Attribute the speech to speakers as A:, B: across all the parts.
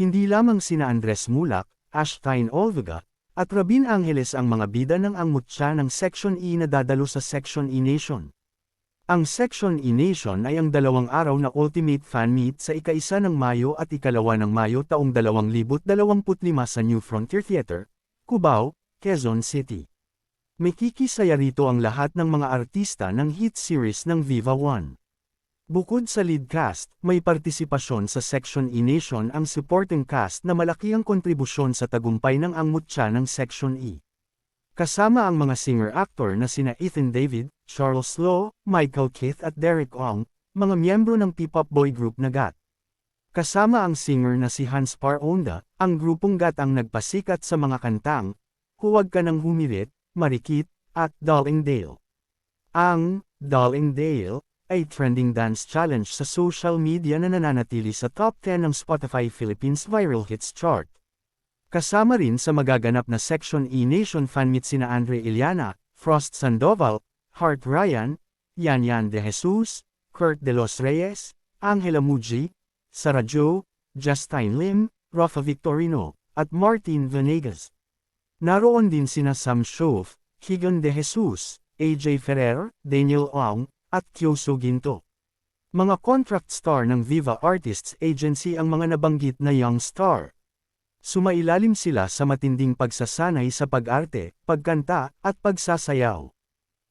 A: Hindi lamang sina Andres Mulak, Ashtain Olvega, at Rabin Angeles ang mga bida ng angmutya ng Section E na dadalo sa Section E Nation. Ang Section E Nation ay ang dalawang araw na ultimate fan meet sa ika-isa ng Mayo at ikalawa ng Mayo taong 2025 sa New Frontier Theater, Cubao, Quezon City. May kikisaya rito ang lahat ng mga artista ng hit series ng Viva One. Bukod sa lead cast, may partisipasyon sa Section E Nation ang supporting cast na malaki ang kontribusyon sa tagumpay ng angmutya ng Section E. Kasama ang mga singer-actor na sina Ethan David, Charles Lowe, Michael Keith at Derek Ong, mga miyembro ng P-pop boy group na GAT. Kasama ang singer na si Hans Paronda, ang grupong GAT ang nagpasikat sa mga kantang, Huwag ka nang humirit, Marikit, at Darling Dale. Ang Darling Dale ay trending dance challenge sa social media na nananatili sa top 10 ng Spotify Philippines Viral Hits Chart. Kasama rin sa magaganap na Section E Nation fan meet sina Andre Iliana, Frost Sandoval, Hart Ryan, Yan Yan De Jesus, Kurt De Los Reyes, Angela Muji, Sarah Jo, Justine Lim, Rafa Victorino, at Martin Venegas. Naroon din sina Sam Shove, Higan De Jesus, AJ Ferrer, Daniel Ong, at Kyoso Ginto. Mga contract star ng Viva Artists Agency ang mga nabanggit na young star. Sumailalim sila sa matinding pagsasanay sa pag-arte, pagkanta, at pagsasayaw.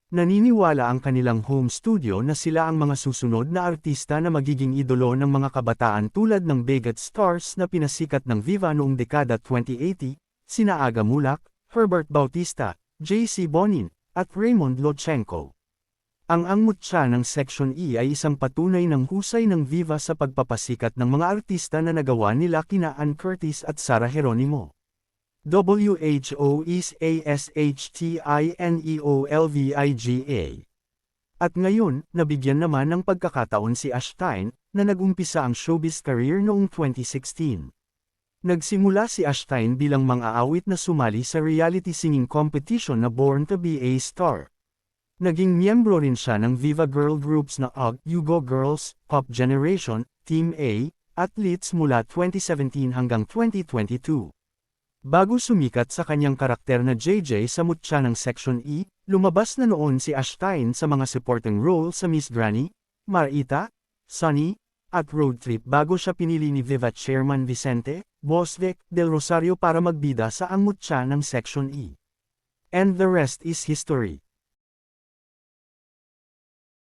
A: Naniniwala ang kanilang home studio na sila ang mga susunod na artista na magiging idolo ng mga kabataan tulad ng Bigot Stars na pinasikat ng Viva noong dekada 2080, sina Aga Mulak, Herbert Bautista, J.C. Bonin, at Raymond Lochenko. Ang angmutya ng Section E ay isang patunay ng husay ng Viva sa pagpapasikat ng mga artista na nagawa nila kina Ann Curtis at Sarah Geronimo. WHOIS-ASHTINEOLVIGA At ngayon, nabigyan naman ng pagkakataon si Ashtain, na nagumpisa ang showbiz career noong 2016. Nagsimula si Ashtain bilang mang-aawit na sumali sa reality singing competition na Born to be a Star. Naging miyembro rin siya ng Viva Girl groups na UG, Yugo Girls, Pop Generation, Team A, at Leads mula 2017 hanggang 2022. Bago sumikat sa kanyang karakter na JJ sa mutya ng Section E, lumabas na noon si Ashtain sa mga supporting role sa Miss Granny, Marita, Sunny, at Road Trip bago siya pinili ni Viva Chairman Vicente, Bosvec, Del Rosario para magbida sa ang mutya ng Section E. And the rest is history.